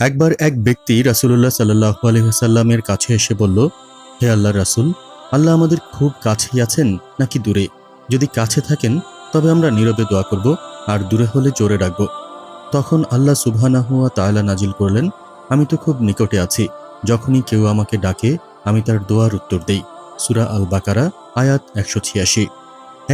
একবার এক ব্যক্তি রাসুল্লাহ সাল্লাহ আলহিহাসাল্লামের কাছে এসে বলল, হে আল্লাহ রাসুল, আল্লাহ আমাদের খুব কাছেই আছেন নাকি দূরে? যদি কাছে থাকেন, তবে আমরা নীরবে দোয়া করব আর দূরে হলে জোরে রাখব তখন আল্লাহ সুবহানাহুয়া তাআলা নাজিল করলেন, আমি তো খুব নিকটে আছি, যখনই কেউ আমাকে ডাকে, আমি তার দোয়ার উত্তর দেই। সুরা আল বাকারা আয়াত একশো ছিয়াশি।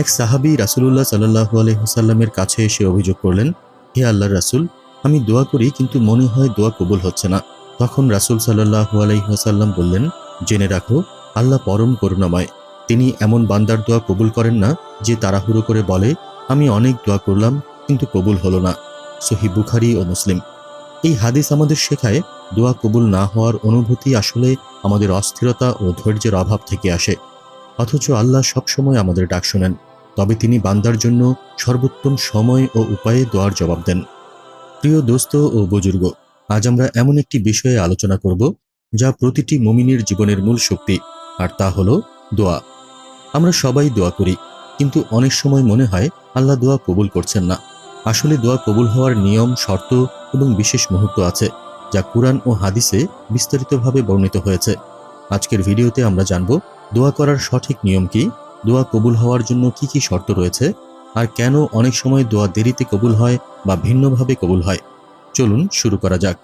এক সাহাবি রাসুলুল্লাহ সাল্লাহু আলহিহাসাল্লামের কাছে এসে অভিযোগ করলেন, হে আল্লাহ রাসুল আমি দোয়া করি, কিন্তু মনে হয় দোয়া কবুল হচ্ছে না। তখন রাসুল সাল্লাহু আলহিহাসাল্লাম বললেন, জেনে রাখো, আল্লাহ পরম করুণাময়। তিনি এমন বান্দার দোয়া কবুল করেন না, যে তাড়াহুড়ো করে বলে, আমি অনেক দোয়া করলাম, কিন্তু কবুল হলো না। সহি বুখারি ও মুসলিম। এই হাদিস আমাদের শেখায়, দোয়া কবুল না হওয়ার অনুভূতি আসলে আমাদের অস্থিরতা ও ধৈর্যের অভাব থেকে আসে। অথচ আল্লাহ সবসময় আমাদের ডাক শোনেন। তবে তিনি বান্দার জন্য সর্বোত্তম সময় ও উপায়ে দোয়ার জবাব দেন। প্রিয় দোস্ত ও বুজুর্গ, আজ আমরা এমন একটি বিষয়ে আলোচনা করব যা প্রতিটি মুমিনের জীবনের মূল শক্তি, আর তা হলো দোয়া। আমরা সবাই দোয়া করি, কিন্তু অনেক সময় মনে হয় আল্লাহ দোয়া কবুল করছেন না। আসলে দোয়া কবুল হওয়ার নিয়ম, শর্ত এবং বিশেষ মুহূর্ত আছে, যা কুরআন ও হাদিসে বিস্তারিতভাবে বর্ণিত হয়েছে। আজকের ভিডিওতে আমরা জানব, দোয়া করার সঠিক নিয়ম কি, দোয়া কবুল হওয়ার জন্য কি কি শর্ত রয়েছে, আর কেন অনেক সময় দোয়া দেরিতে কবুল হয় বা ভিন্নভাবে কবুল হয়। চলুন শুরু করা যাক।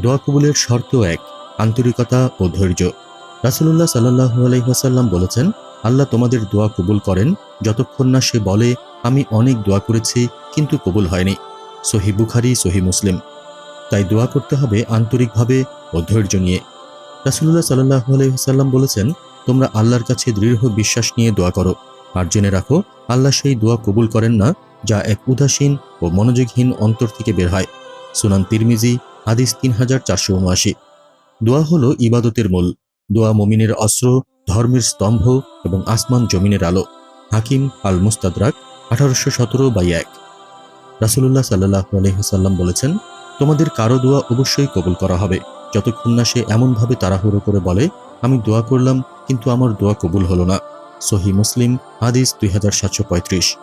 দোয়া কবুলের শর্ত এক, আন্তরিকতা ও ধৈর্য। রাসুলুল্লাহ সাল্লাহ আলহিহাসাল্লাম বলেছেন, আল্লাহ তোমাদের দোয়া কবুল করেন। যতক্ষণ না সে বলে, আমি অনেক দোয়া করেছি, কিন্তু কবুল হয়নি। সহি বুখারি, সহি মুসলিম। তাই দোয়া করতে হবে আন্তরিকভাবে ও ধৈর্য নিয়ে। রাসুলুল্লাহ সাল্লাহ আলহিহাসাল্লাম বলেছেন, তোমরা আল্লাহর কাছে দৃঢ় বিশ্বাস নিয়ে দোয়া করো। আর জেনে রাখো, আল্লাহ সেই দোয়া কবুল করেন না যা এক উদাসীন ও মনোযোগহীন অন্তর থেকে বের হয়। সুনান তিরমিজি, হাদিস তিন হাজার চারশো উনআশি। দোয়া হল ইবাদতের মূল। দোয়া মমিনের অস্ত্র, ধর্মের স্তম্ভ এবং আসমান জমিনের আলো। হাকিম আল মুস্তাদরাক আঠারোশো সতেরো বাই এক। রাসুলুল্লাহ সাল্লাহ আলহিহাল্লাম বলেছেন, তোমাদের কারও দোয়া অবশ্যই কবুল করা হবে। যতক্ষণ না সে এমনভাবে তাড়াহুড়ো করে বলে, আমি দোয়া করলাম, কিন্তু আমার দোয়া কবুল হলো না। সহি মুসলিম, হাদিস দুই হাজার সাতশো পঁয়ত্রিশ।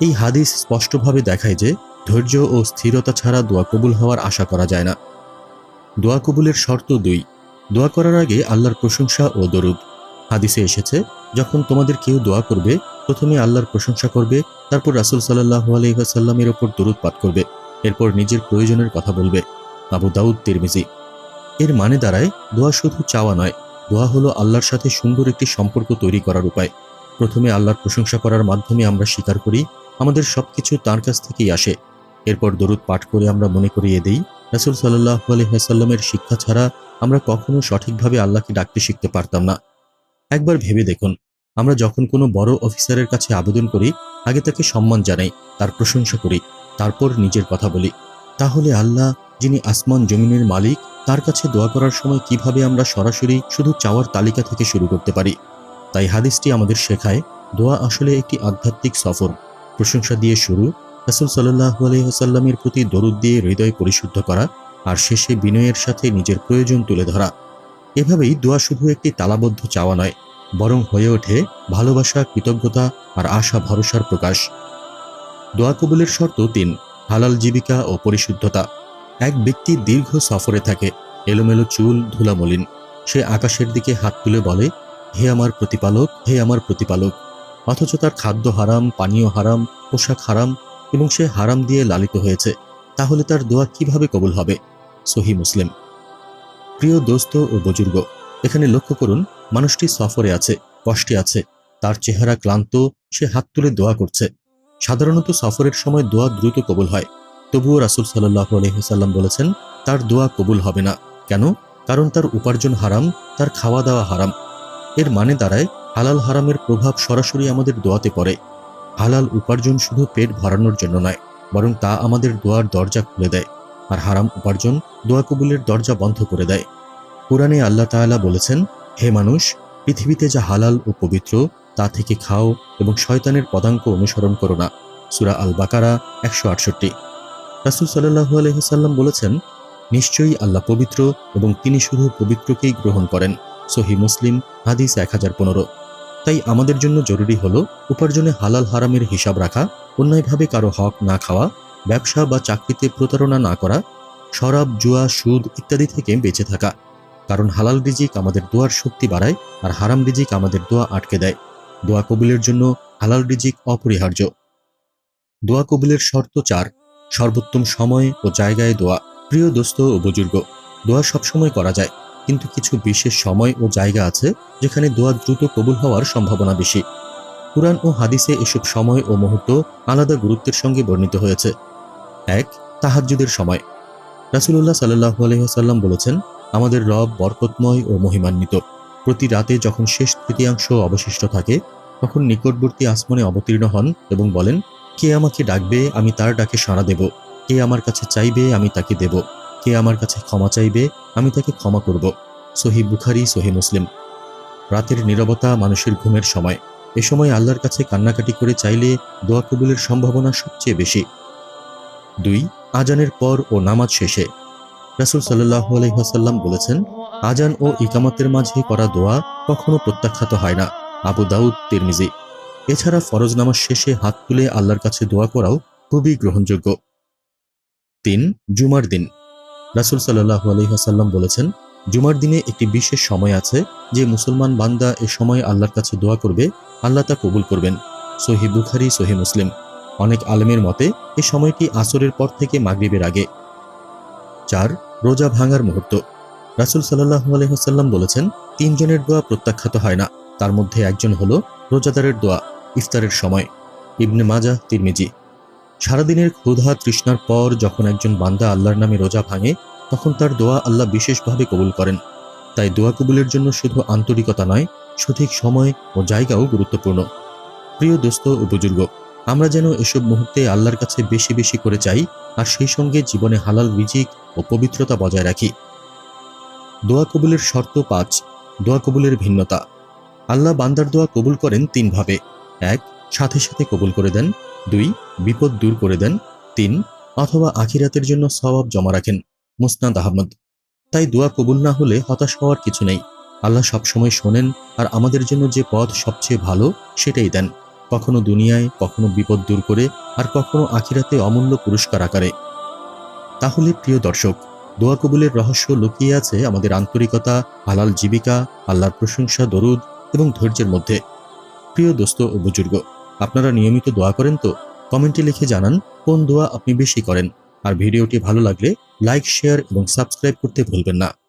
এই হাদিস স্পষ্টভাবে দেখায় যে ধৈর্য ও স্থিরতা ছাড়া দোয়া কবুল হওয়ার আশা করা যায় না। দোয়া কবুলের শর্ত দুই, দোয়া করার আগে আল্লাহর প্রশংসা ও দরুদ। হাদিসে এসেছে, যখন তোমাদের কেউ দোয়া করবে, প্রথমে আল্লাহর প্রশংসা করবে, তারপর রাসুল সাল্লাহ আলহিহাসাল্লামের ওপর দরুদ পাঠ করবে, এরপর নিজের প্রয়োজনের কথা বলবে। আবু দাউদ তিরমিজি। এর মানে দাঁড়ায়, দোয়া শুধু চাওয়া নয়, দোয়া হলো আল্লাহর সাথে সুন্দর একটি সম্পর্ক তৈরি করার উপায়। প্রথমে আল্লাহর প্রশংসা করার মাধ্যমে আমরা স্বীকার করি আমাদের সবকিছু তার কাছ থেকেই আসে। এরপর দরুদ পাঠ করে আমরা মনে করিয়ে দেই, রাসুল সাল্লাহ আলহিহাসাল্লামের শিক্ষা ছাড়া আমরা কখনো সঠিকভাবে আল্লাহকে ডাকতে শিখতে পারতাম না। একবার ভেবে দেখুন, আমরা যখন কোনো বড় অফিসারের কাছে আবেদন করি, আগে তাকে সম্মান জানাই, তার প্রশংসা করি, তারপর নিজের কথা বলি। তাহলে আল্লাহ, যিনি আসমান জমিনের মালিক, তার কাছে দোয়া করার সময় কীভাবে আমরা সরাসরি শুধু চাওয়ার তালিকা থেকে শুরু করতে পারি? তাই হাদিসটি আমাদের শেখায়, দোয়া আসলে একটি আধ্যাত্মিক সফর। প্রশংসা দিয়ে শুরু, রাসুল সাল্লাহ আলহিহাসাল্লামের প্রতি দরুদ দিয়ে হৃদয় পরিশুদ্ধ করা আর শেষে বিনয়ের সাথে নিজের প্রয়োজন তুলে ধরা। এভাবেই দোয়া শুধু একটি তালাবদ্ধ চাওয়া নয়, বরং হয়ে ওঠে ভালোবাসা, কৃতজ্ঞতা আর আশা ভরসার প্রকাশ। দোয়া কবুলের শর্ত তিন, হালাল জীবিকা ও পরিশুদ্ধতা। এক ব্যক্তি দীর্ঘ সফরে থাকে, এলোমেলো চুল, ধুলামলিন। সে আকাশের দিকে হাত তুলে বলে, হে আমার প্রতিপালক, হে আমার প্রতিপালক। অথচ তার খাদ্য হারাম, পানীয় হারাম, পোশাক হারাম এবং সে হারাম দিয়ে লালিত হয়েছে। তাহলে তার দোয়া কীভাবে কবুল হবে? সহি মুসলিম। প্রিয় দোস্ত ও বুজুর্গ, এখানে লক্ষ্য করুন, মানুষটি সফরে আছে, কষ্টে আছে। তার চেহারা ক্লান্ত, সে হাত তুলে দোয়া করছে। সাধারণত সফরের সময় দোয়া দ্রুত কবুল হয়। তবুও রাসুল সাল্লাহ আলহিহাল্লাম বলেছেন, তার দোয়া কবুল হবে না। কেন? কারণ তার উপার্জন হারাম, তার খাওয়া দাওয়া হারাম। এর মানে দাঁড়ায় হালাল হারামের প্রভাব সরাসরি আমাদের দোয়াতে পড়ে। হালাল উপার্জন শুধু পেট ভরানোর জন্য নয়, বরং তা আমাদের দোয়ার দরজা খুলে দেয়, আর হারাম উপার্জন দোয়া কবুলের দরজা বন্ধ করে দেয়। কোরআনে আল্লাহ তাআলা বলেছেন, হে মানুষ, পৃথিবীতে যা হালাল ও পবিত্র, তা থেকে খাও এবং শয়তানের পদাঙ্ক অনুসরণ করো না। সুরা আল বাকারা একশো আটষট্টি। রাসুল সাল্লাহু আলহিসাল্লাম বলেছেন, নিশ্চয়ই আল্লাহ পবিত্র এবং তিনি শুধু পবিত্রকেই গ্রহণ করেন। সহি মুসলিম, হাদিস এক হাজার পনেরো। তাই আমাদের জন্য জরুরি হলো উপার্জনে হালাল হারামের হিসাব রাখা, অন্যায়ভাবে কারও হক না খাওয়া, ব্যবসা বা চাকরিতে প্রতারণা না করা, শরাব, জুয়া, সুদ ইত্যাদি থেকে বেঁচে থাকা। কারণ হালাল রিজিক আমাদের দোয়ার শক্তি বাড়ায় আর হারাম রিজিক আমাদের দোয়া আটকে দেয়। দোয়া কবুলের জন্য হালাল রিজিক অপরিহার্য। দোয়া কবুলের শর্ত চার, সর্বোত্তম সময় ও জায়গায় দোয়া। প্রিয় দোস্ত ও বুজুর্গ, দোয়া সবসময় করা যায়। কিন্তু কিছু বিশেষ সময় ও জায়গা আছে যেখানে দোয়া দ্রুত কবুল হওয়ার সম্ভাবনা বেশি। কুরআন ও হাদিসে এসব সময় ও মুহূর্ত আলাদা গুরুত্বের সঙ্গে বর্ণিত হয়েছে। এক, তাহাজ্জুদের সময়। রাসুলুল্লাহ সাল্লাহ আলহিহাসাল্লাম বলেছেন, আমাদের রব বরকতময় ও মহিমান্বিত। প্রতি রাতে যখন শেষ তৃতীয়াংশ অবশিষ্ট থাকে, তখন নিকটবর্তী আসমানে অবতীর্ণ হন এবং বলেন, কে আমাকে ডাকবে, আমি তার ডাকে সাড়া দেব। কে আমার কাছে চাইবে, আমি তাকে দেব কে আমার কাছে ক্ষমা চাইবে, আমি তাকে ক্ষমা করব। সহি বুখারি সহি মুসলিম। রাতের নীরবতা মানুষের ঘুমের সময়। এ সময় আল্লাহর কাছে কান্নাকাটি করে চাইলে দোয়া কবুলের সম্ভাবনা সবচেয়ে বেশি। দুই, আজানের পর ও নামাজ শেষে। রাসুল সাল্লাহ আলহিহাসাল্লাম বলেছেন, আজান ও ইকামাতের মাঝে করা দোয়া কখনো প্রত্যাখ্যাত হয় না। আবু দাউদ, তিরমিজি। এছাড়া ফরজ নামাজ শেষে হাত তুলে আল্লাহর কাছে দোয়া করাও খুবই গ্রহণযোগ্য। তিন, জুমার দিন। রাসুল সাল্লাহ আলহিহাসাল্লাম বলেছেন, জুমার দিনে একটি বিশেষ সময় আছে যে মুসলমান বান্দা এ সময় আল্লাহর কাছে দোয়া করবে, আল্লাহ তা কবুল করবেন। সহি বুখারি সহি মুসলিম। অনেক আলেমের মতে, এ সময়টি আসরের পর থেকে মাগরিবের আগে। চার, রোজা ভাঙার মুহূর্ত। রাসুল সাল্লাহ আলহিহাসাল্লাম বলেছেন, তিনজনের দোয়া প্রত্যাখ্যাত হয় না। তার মধ্যে একজন হলো রোজাদারের দোয়া, ইফতারের সময়। ইবনে মাজা তিরমিজি। সারাদিনের ক্ষুধা তৃষ্ণার পর যখন একজন বান্দা আল্লাহর নামে রোজা ভাঙে, তখন তার দোয়া আল্লাহ বিশেষভাবে কবুল করেন। তাই দোয়া কবুলের জন্য শুধু আন্তরিকতা নয়, সঠিক সময় ও জায়গাও গুরুত্বপূর্ণ। প্রিয় দোস্ত ও বুজুর্গ, আমরা যেন এসব মুহূর্তে আল্লাহর কাছে বেশি বেশি করে চাই আর সেই সঙ্গে জীবনে হালাল রিজিক ও পবিত্রতা বজায় রাখি। দোয়া কবুলের শর্ত পাঁচ, দোয়া কবুলের ভিন্নতা। আল্লাহ বান্দার দোয়া কবুল করেন তিনভাবে। এক, সাথে সাথে কবুল করে দেন। দুই, বিপদ দূর করে দেন। তিন, অথবা আখিরাতের জন্য সওয়াব জমা রাখেন, মুসনাদ আহমদ। তাই দোয়া কবুল না হলে হতাশ হওয়ার কিছু নেই। আল্লাহ সবসময় শোনেন আর আমাদের জন্য যে পথ সবচেয়ে ভালো, সেটাই দেন। কখনো দুনিয়ায়, কখনো বিপদ দূর করে আর কখনো আখিরাতে অমূল্য পুরস্কার আকারে। তাহলে প্রিয় দর্শক, দোয়া কবুলের রহস্য লুকিয়ে আছে আমাদের আন্তরিকতা, হালাল জীবিকা, আল্লাহর প্রশংসা, দরুদ এবং ধৈর্যের মধ্যে। প্রিয় দোস্ত ও বুজুর্গ আপনারা নিয়মিত দোয়া করেন তো? কমেন্টে লিখে জানান কোন দোয়া আপনি বেশি করেন। আর ভিডিওটি ভালো লাগলে লাইক, শেয়ার এবং সাবস্ক্রাইব করতে ভুলবেন না।